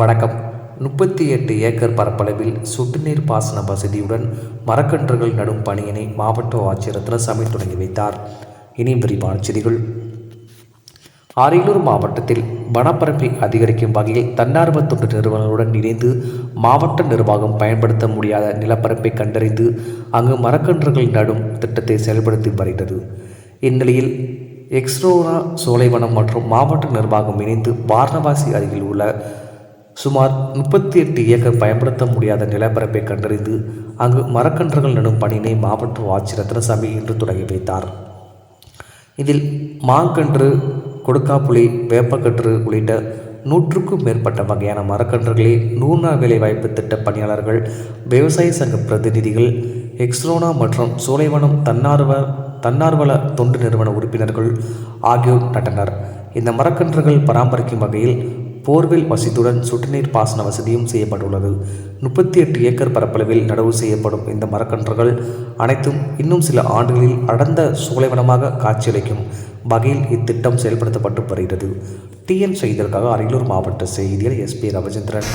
வணக்கம். முப்பத்தி எட்டு ஏக்கர் பரப்பளவில் சொட்டுநீர் பாசன வசதியுடன் மரக்கன்றுகள் நடும் பணியினை மாவட்ட ஆட்சியர் ரத்னசாமி தொடங்கி வைத்தார். இனி விரிவான செய்திகள். அரியலூர் மாவட்டத்தில் வனப்பரப்பை அதிகரிக்கும் வகையில் தன்னார்வ தொண்டு நிறுவனங்களுடன் இணைந்து மாவட்ட நிர்வாகம் பயன்படுத்த முடியாத நிலப்பரப்பை கண்டறிந்து அங்கு மரக்கன்றுகள் நடும் திட்டத்தை செயல்படுத்தி வருகிறது. இந்நிலையில் எக்ஸ்ரோரா சோலைவனம் மற்றும் மாவட்ட நிர்வாகம் இணைந்து வாரணவாசி அருகில் உள்ள சுமார் முப்பத்தி எட்டு ஏக்கர் பயன்படுத்த முடியாத நிலப்பரப்பை கண்டறிந்து அங்கு மரக்கன்றுகள் நடும் பணியினை மாவட்ட ஆட்சியர் ரத்னசாமி இன்று தொடங்கி வைத்தார். இதில் மாங்கன்று கொடுக்காப்புளி வேப்பக்கன்று உள்ளிட்ட நூற்றுக்கும் மேற்பட்ட வகையான மரக்கன்றுகளை நூறு நாள் வேலைவாய்ப்பு திட்ட பணியாளர்கள் விவசாய சங்க பிரதிநிதிகள் எக்ஸ்ரோனா மற்றும் சோலைவனம் தன்னார்வ தன்னார்வல தொண்டு நிறுவன உறுப்பினர்கள் ஆகியோர் நட்டனர். இந்த மரக்கன்றுகள் பராமரிக்கும் வகையில் போர்வெல் வசதியுடன் சொட்டுநீர் பாசன வசதியும் செய்யப்பட்டுள்ளது. முப்பத்தி எட்டு ஏக்கர் பரப்பளவில் நடவு செய்யப்படும் இந்த மரக்கன்றுகள் அனைத்தும் இன்னும் சில ஆண்டுகளில் அடர்ந்த சூளைவனமாக காட்சியளிக்கும் வகையில் இத்திட்டம் செயல்படுத்தப்பட்டு வருகிறது. டிஎன் செய்திகளுக்காக அரியலூர் மாவட்ட செய்தியர் எஸ்பி ரவிச்சந்திரன்.